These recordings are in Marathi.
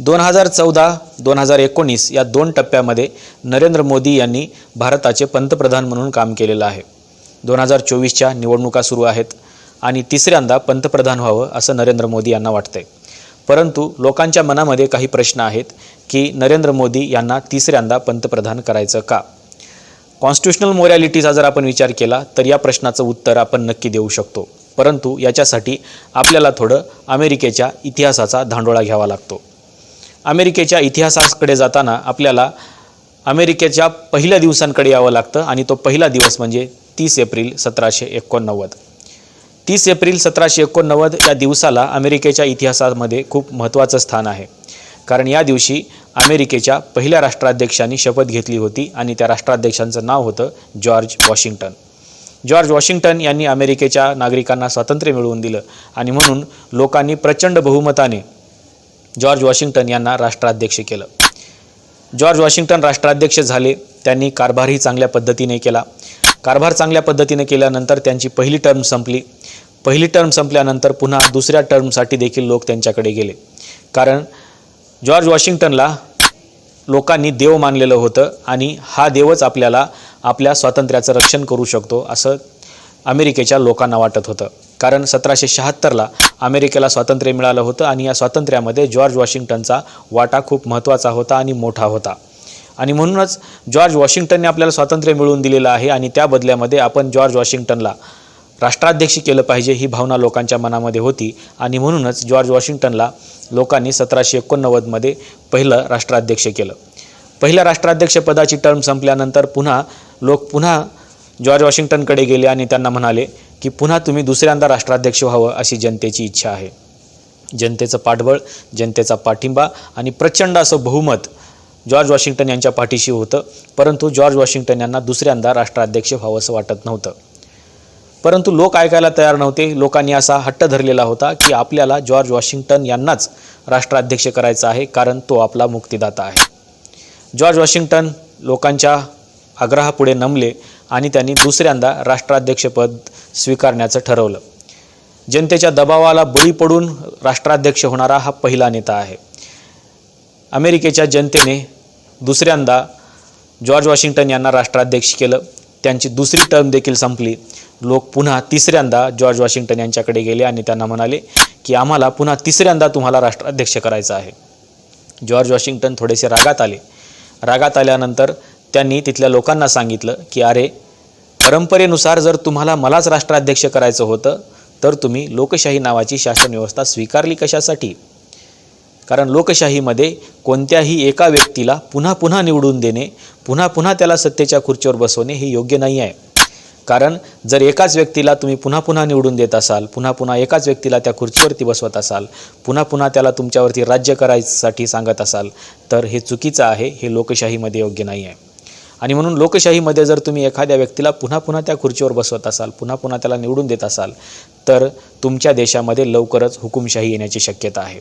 दोन हजार चौदा दोन हजार एकोणीस या दोन टप्प्यामध्ये नरेंद्र मोदी यांनी भारताचे पंतप्रधान म्हणून काम केलेलं आहे. दोन हजार चोवीसच्या निवडणुका सुरू आहेत आणि तिसऱ्यांदा पंतप्रधान व्हावं असं नरेंद्र मोदी यांना वाटतंय. परंतु लोकांच्या मनामध्ये काही प्रश्न आहेत की नरेंद्र मोदी यांना तिसऱ्यांदा पंतप्रधान करायचं का? कॉन्स्टिट्युशनल मोरॅलिटीचा जर आपण विचार केला तर या प्रश्नाचं उत्तर आपण नक्की देऊ शकतो. परंतु याच्यासाठी आपल्याला थोडं अमेरिकेच्या इतिहासाचा धांडोळा घ्यावा लागतो. अमेरिकेच्या इतिहासाकडे जाताना आपल्याला अमेरिकेच्या पहिल्या दिवसांकडे यावं लागतं आणि तो पहिला दिवस म्हणजे तीस एप्रिल सतराशे एकोणनव्वद. तीस एप्रिल सतराशे एकोणनव्वद या दिवसाला अमेरिकेच्या इतिहासामध्ये खूप महत्त्वाचं स्थान आहे. कारण या दिवशी अमेरिकेच्या पहिल्या राष्ट्राध्यक्षांनी शपथ घेतली होती आणि त्या राष्ट्राध्यक्षांचं नाव होतं जॉर्ज वॉशिंग्टन. जॉर्ज वॉशिंग्टन यांनी अमेरिकेच्या नागरिकांना स्वातंत्र्य मिळवून दिलं आणि म्हणून लोकांनी प्रचंड बहुमताने जॉर्ज वॉशिंग्टन यांना राष्ट्राध्यक्ष केलं. जॉर्ज वॉशिंग्टन राष्ट्राध्यक्ष झाले. त्यांनी कारभारही चांगल्या पद्धतीने केला. कारभार चांगल्या पद्धतीने केल्यानंतर त्यांची पहिली टर्म संपली. पहिली टर्म संपल्यानंतर पुन्हा दुसऱ्या टर्मसाठी देखील लोक त्यांच्याकडे गेले. कारण जॉर्ज वॉशिंग्टनला लोकांनी देव मानलेलं होतं आणि हा देवच आपल्याला आपल्या स्वातंत्र्याचं रक्षण करू शकतो असं अमेरिकेच्या लोकांना वाटत होतं. कारण सतराशे शहात्तरला अमेरिकेला स्वातंत्र्य मिळालं होतं आणि या स्वातंत्र्यामध्ये जॉर्ज वॉशिंग्टनचा वाटा खूप महत्त्वाचा होता आणि मोठा होता. आणि म्हणूनच जॉर्ज वॉशिंग्टनने आपल्याला स्वातंत्र्य मिळवून दिलेलं आहे आणि त्या बदल्यामध्ये आपण जॉर्ज वॉशिंग्टनला राष्ट्राध्यक्ष केलं पाहिजे ही भावना लोकांच्या मनामध्ये होती. आणि म्हणूनच जॉर्ज वॉशिंग्टनला लोकांनी सतराशे एकोणनव्वदमध्ये पहिलं राष्ट्राध्यक्ष केलं. पहिल्या राष्ट्राध्यक्षपदाची टर्म संपल्यानंतर पुन्हा लोक पुन्हा जॉर्ज वॉशिंग्टनकडे गेले आणि त्यांना म्हणाले की पुन्हा तुम्ही दुसऱ्यांदा राष्ट्राध्यक्ष व्हावं अशी जनतेची इच्छा आहे. जनतेचं पाठबळ जनतेचा पाठिंबा आणि प्रचंड असं बहुमत जॉर्ज वॉशिंग्टन यांच्या पाठीशी होतं. परंतु जॉर्ज वॉशिंग्टन यांना दुसऱ्यांदा राष्ट्राध्यक्ष व्हावं असं वाटत नव्हतं. परंतु लोक ऐकायला तयार नव्हते. लोकांनी असा हट्ट धरलेला होता की आपल्याला जॉर्ज वॉशिंग्टन यांनाच राष्ट्राध्यक्ष करायचं आहे कारण तो आपला मुक्तिदाता आहे. जॉर्ज वॉशिंग्टन लोकांच्या आग्रहापुढे नमले आणि त्यांनी दुसऱ्यांदा राष्ट्राध्यक्षपद स्वीकारण्याचं ठरवलं. जनतेच्या दबावाला बळी पडून राष्ट्राध्यक्ष होणारा हा पहिला नेता आहे. अमेरिकेच्या जनतेने दुसऱ्यांदा जॉर्ज वॉशिंग्टन यांना राष्ट्राध्यक्ष केलं. त्यांची दुसरी टर्म देखील संपली. लोक पुन्हा तिसऱ्यांदा जॉर्ज वॉशिंग्टन यांच्याकडे गेले आणि त्यांना म्हणाले की आम्हाला पुन्हा तिसऱ्यांदा तुम्हाला राष्ट्राध्यक्ष करायचं आहे. जॉर्ज वॉशिंग्टन थोडेसे रागात आले. रागात आल्यानंतर त्यांनी तिथल्या लोकांना सांगितलं की अरे परंपरेनुसार जर तुम्हाला मलाच राष्ट्राध्यक्ष करायचं होतं तर तुम्ही लोकशाही नावाची शासन व्यवस्था स्वीकारली कशासाठी? कारण लोकशाहीमध्ये कोणत्याही एका व्यक्तीला पुन्हा पुन्हा निवडून देणे पुन्हा पुन्हा त्याला सत्तेच्या खुर्चीवर बसवणे हे योग्य नाही आहे. कारण जर एकाच व्यक्तीला तुम्ही पुन्हा पुन्हा निवडून देत असाल पुन्हा पुन्हा एकाच व्यक्तीला त्या खुर्चीवरती बसवत असाल पुन्हा पुन्हा त्याला तुमच्यावरती राज्य करायसाठी सांगत असाल तर हे चुकीचं आहे हे लोकशाहीमध्ये योग्य नाही आहे. आणि म्हणून लोकशाहीमध्ये जर तुम्ही एखाद्या व्यक्तीला पुन्हा पुन्हा त्या खुर्चीवर बसवत असाल पुन्हा पुन्हा त्याला निवडून देत असाल तर तुमच्या देशामध्ये लवकरच हुकुमशाही येण्याची शक्यता आहे.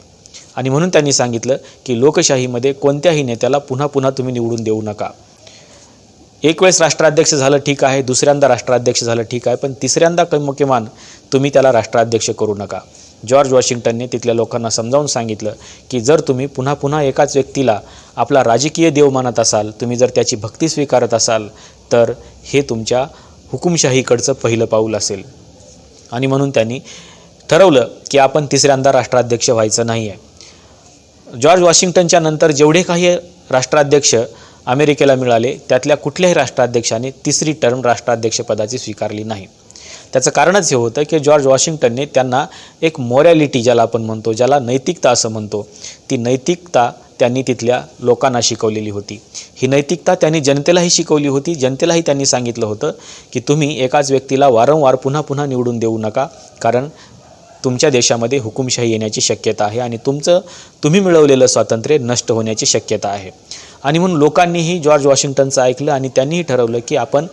आणि म्हणून त्यांनी सांगितलं की लोकशाहीमध्ये कोणत्याही नेत्याला पुन्हा पुन्हा तुम्ही निवडून देऊ नका. एक वेळेस राष्ट्राध्यक्ष झालं ठीक आहे दुसऱ्यांदा राष्ट्राध्यक्ष झालं ठीक आहे पण तिसऱ्यांदा कम किमान तुम्ही त्याला राष्ट्राध्यक्ष करू नका. जॉर्ज वॉशिंग्टनने तिथल्या लोकांना समजावून सांगितलं की जर तुम्ही पुन्हा पुन्हा एकाच व्यक्तीला आपला राजकीय देव मानत असाल तुम्ही जर त्याची भक्ती स्वीकारत असाल तर हे तुमच्या हुकुमशाहीकडचं पहिलं पाऊल असेल. आणि म्हणून त्यांनी ठरवलं की आपण तिसऱ्यांदा राष्ट्राध्यक्ष व्हायचं नाही आहे जॉर्ज वॉशिंग्टनच्या नंतर जेवढे काही राष्ट्राध्यक्ष अमेरिकेला मिळाले त्यातल्या कुठल्याही राष्ट्राध्यक्षाने तिसरी टर्म राष्ट्राध्यक्षपदाची स्वीकारली नाही. त्याचं कारणच हे होतं की जॉर्ज वॉशिंग्टनने त्यांना एक मॉरॅलिटी ज्याला आपण म्हणतो ज्याला नैतिकता असं म्हणतो ती नैतिकता त्यांनी तिथल्या लोकांना शिकवलेली होती. ही नैतिकता त्यांनी जनतेलाही शिकवली होती. जनतेलाही त्यांनी सांगितलं होतं की तुम्ही एकाच व्यक्तीला वारंवार पुन्हा पुन्हा निवडून देऊ नका कारण तुमच्या देशामध्ये हुकुमशाही येण्याची शक्यता आहे आणि तुमचं तुम्ही मिळवलेलं स्वातंत्र्य नष्ट होण्याची शक्यता आहे. आणि म्हणून लोकांनीही जॉर्ज वॉशिंग्टनचं ऐकलं आणि त्यांनीही ठरवलं की आपण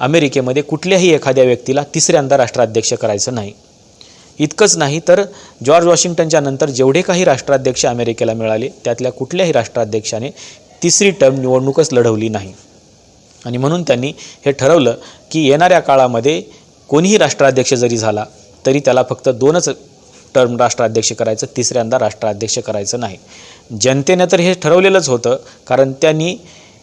अमेरिकेमध्ये कुठल्याही एखाद्या व्यक्तीला तिसऱ्यांदा राष्ट्राध्यक्ष करायचं नाही. इतकंच नाही तर जॉर्ज वॉशिंग्टनच्या नंतर जेवढे काही राष्ट्राध्यक्ष अमेरिकेला मिळाले त्यातल्या कुठल्याही राष्ट्राध्यक्षाने तिसरी टर्म निवडणूकच लढवली नाही. आणि म्हणून त्यांनी हे ठरवलं की येणाऱ्या काळामध्ये कोणीही राष्ट्राध्यक्ष जरी झाला तरी त्याला फक्त दोनच टर्म राष्ट्राध्यक्ष करायचं तिसऱ्यांदा राष्ट्राध्यक्ष करायचं नाही. जनतेनं तर हे ठरवलेलंच होतं कारण त्यांनी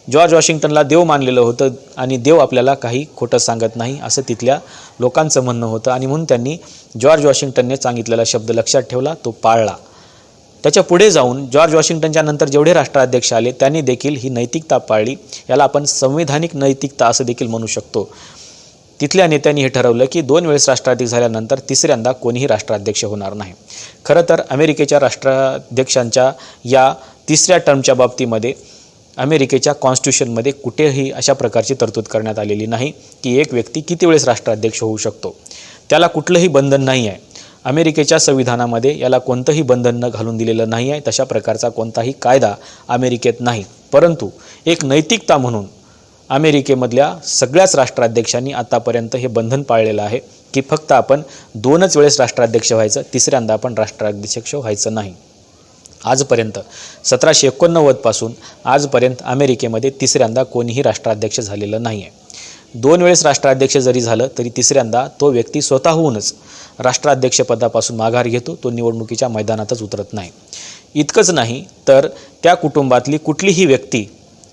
जॉर्ज वॉशिंग्टनला देव मानलेलं होतं आणि देव आपल्याला काही खोटं सांगत नाही असं तिथल्या लोकांचं म्हणणं होतं. आणि म्हणून त्यांनी जॉर्ज वॉशिंग्टनने सांगितलेला शब्द लक्षात ठेवला तो पाळला. त्याच्या पुढे जाऊन जॉर्ज वॉशिंग्टनच्या नंतर जेवढे राष्ट्राध्यक्ष आले त्यांनी देखील ही नैतिकता पाळली. याला आपण संविधानिक नैतिकता असं देखील म्हणू शकतो. तिथल्या नेत्यांनी हे ठरवलं की दोन वेळेस राष्ट्राध्यक्ष झाल्यानंतर तिसऱ्यांदा कोणीही राष्ट्राध्यक्ष होणार नाही. खरं तर अमेरिकेच्या राष्ट्राध्यक्षांच्या या तिसऱ्या टर्मच्या बाबतीमध्ये अमेरिकेच्या कॉन्स्टिट्यूशनमध्ये कुठेही अशा प्रकारची तरतूद करण्यात आलेली नाही की एक व्यक्ती किती वेळेस राष्ट्राध्यक्ष होऊ शकतो. त्याला कुठलंही बंधन नाही आहे. अमेरिकेच्या संविधानामध्ये याला कोणतंही बंधन न घालून दिलेलं नाही आहे तशा प्रकारचा कोणताही कायदा अमेरिकेत नाही. परंतु एक नैतिकता म्हणून अमेरिकेमधल्या सगळ्याच राष्ट्राध्यक्षांनी आतापर्यंत हे बंधन पाळलेलं आहे की फक्त आपण दोनच वेळेस राष्ट्राध्यक्ष व्हायचं तिसऱ्यांदा आपण राष्ट्राध्यक्ष व्हायचं नाही. आजपर्यंत सतराशे एकोणनव्वदपासून आजपर्यंत अमेरिकेमध्ये तिसऱ्यांदा कोणीही राष्ट्राध्यक्ष झालेलं नाही आहे दोन वेळेस राष्ट्राध्यक्ष जरी झालं तरी तिसऱ्यांदा तो व्यक्ती स्वतःहूनच राष्ट्राध्यक्षपदापासून माघार घेतो तो निवडणुकीच्या मैदानातच उतरत नाही. इतकंच नाही तर त्या कुटुंबातली कुठलीही व्यक्ती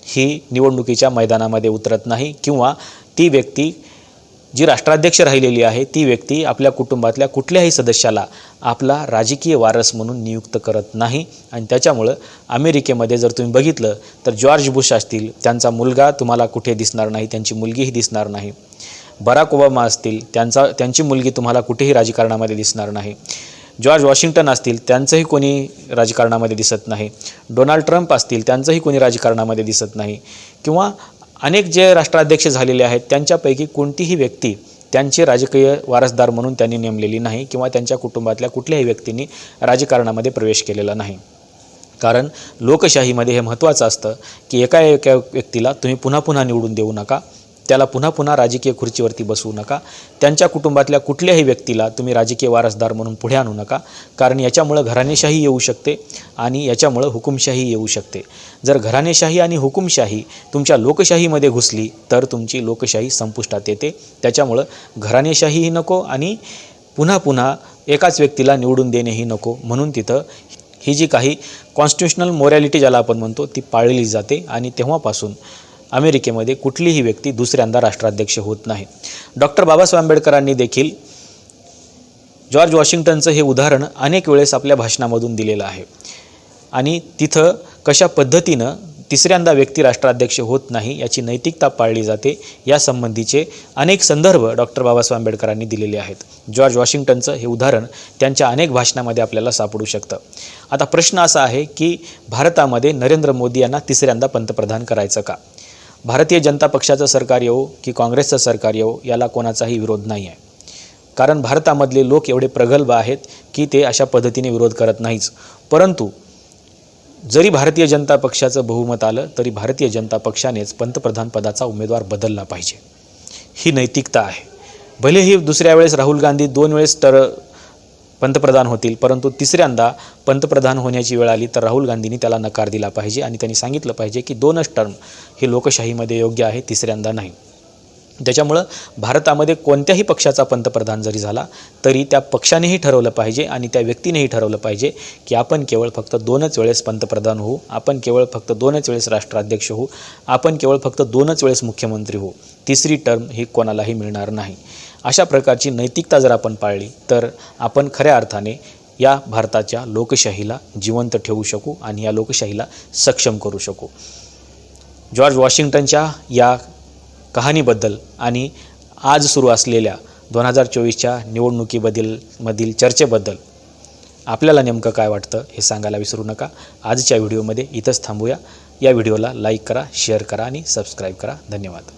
ही निवडणुकीच्या मैदानामध्ये उतरत नाही किंवा ती व्यक्ती जी राष्ट्राध्यक्ष राहिलेली आहे ती व्यक्ती आपल्या कुटुंबातल्या कुठल्याही सदस्याला आपला राजकीय वारस म्हणून नियुक्त करत नाही. आणि त्याच्यामुळं अमेरिकेमध्ये जर तुम्ही बघितलं तर जॉर्ज बुश असतील त्यांचा मुलगा तुम्हाला कुठे दिसणार नाही त्यांची मुलगीही दिसणार नाही. बराक ओबामा असतील त्यांचा त्यांची मुलगी तुम्हाला कुठेही राजकारणामध्ये दिसणार नाही. जॉर्ज वॉशिंग्टन असतील त्यांचंही कोणी राजकारणामध्ये दिसत नाही. डोनाल्ड ट्रम्प असतील त्यांचंही कोणी राजकारणामध्ये दिसत नाही. किंवा अनेक जे राष्ट्राध्यक्ष झालेले आहेत त्यांच्यापैकी कोणतीही व्यक्ती त्यांचे राजकीय वारसदार म्हणून त्यांनी नेमलेली नाही किंवा त्यांच्या कुटुंबातल्या कुठल्याही व्यक्तींनी राजकारणामध्ये प्रवेश केलेला नाही. कारण लोकशाहीमध्ये हे महत्त्वाचं असतं की एका एका व्यक्तीला तुम्ही पुन्हा पुन्हा निवडून देऊ नका त्याला पुन्हा पुन्हा राजकीय खुर्चीवरती बसवू नका. त्यांच्या कुटुंबातल्या कुठल्याही व्यक्तीला तुम्ही राजकीय वारसदार म्हणून पुढे आणू नका. कारण याच्यामुळं घराणेशाही येऊ शकते आणि याच्यामुळं हुकुमशाही येऊ शकते. जर घराणेशाही आणि हुकुमशाही तुमच्या लोकशाहीमध्ये घुसली तर तुमची लोकशाही संपुष्टात येते. त्याच्यामुळं घराणेशाहीही नको आणि पुन्हा पुन्हा एकाच व्यक्तीला निवडून देणेही नको. म्हणून तिथं ही जी काही कॉन्स्टिट्युशनल मोरॅलिटी ज्याला आपण म्हणतो ती पाळली जाते आणि तेव्हापासून अमेरिकेमध्ये कुठलीही व्यक्ती दुसऱ्यांदा राष्ट्राध्यक्ष होत नाही. डॉक्टर बाबासाहेब आंबेडकरांनी देखील जॉर्ज वॉशिंग्टनचं हे उदाहरण अनेक वेळेस आपल्या भाषणामधून दिलेलं आहे. आणि तिथं कशा पद्धतीनं तिसऱ्यांदा व्यक्ती राष्ट्राध्यक्ष होत नाही याची नैतिकता पाळली जाते यासंबंधीचे अनेक संदर्भ डॉक्टर बाबासाहेब आंबेडकरांनी दिलेले आहेत. जॉर्ज वॉशिंग्टनचं हे उदाहरण त्यांच्या अनेक भाषणामध्ये आपल्याला सापडू शकतं. आता प्रश्न असा आहे की भारतामध्ये नरेंद्र मोदी यांना तिसऱ्यांदा पंतप्रधान करायचं का? भारतीय जनता पक्षाचं सरकार येऊ की काँग्रेसचं सरकार येऊ याला कोणाचाही विरोध नाही आहे कारण भारतामधले लोक एवढे प्रगल्भ आहेत की ते अशा पद्धतीने विरोध करत नाहीच. परंतु जरी भारतीय जनता पक्षाचं बहुमत आलं तरी भारतीय जनता पक्षानेच पंतप्रधान पदाचा उमेदवार बदलला पाहिजे. ही नैतिकता आहे. भलेही दुसऱ्या वेळेस राहुल गांधी दोन वेळेस तर पंतप्रधान होतील. परंतु तिसऱ्यांदा पंतप्रधान होण्याची वेळ आली तर राहुल गांधींनी त्याला नकार दिला पाहिजे आणि त्यांनी सांगितलं पाहिजे की दोनच टर्म हे लोकशाहीमध्ये योग्य आहे तिसऱ्यांदा नाही. त्याच्यामुळं भारतामध्ये कोणत्याही पक्षाचा पंतप्रधान जरी झाला तरी त्या पक्षानेही ठरवलं पाहिजे आणि त्या व्यक्तीनेही ठरवलं पाहिजे की आपण केवळ फक्त दोनच वेळेस पंतप्रधान होऊ आपण केवळ फक्त दोनच वेळेस राष्ट्राध्यक्ष होऊ आपण केवळ फक्त दोनच वेळेस मुख्यमंत्री होऊ. तिसरी टर्म ही कोणालाही मिळणार नाही. अशा प्रकारची नैतिकता जर आपण पाळली तर आपण खऱ्या अर्थाने या भारताच्या लोकशाहीला जिवंत ठेवू शकू आणि या लोकशाहीला सक्षम करू शकू. जॉर्ज वॉशिंग्टनच्या या कहाणीबद्दल आणि आज सुरू असलेल्या दोन हजार चोवीसच्या निवडणुकीबद्दल मधील चर्चेबद्दल आपल्याला नेमकं काय वाटतं हे सांगायला विसरू नका. आजच्या व्हिडिओमध्ये इथंच थांबूया. या व्हिडिओला लाईक करा शेअर करा आणि सबस्क्राईब करा. धन्यवाद.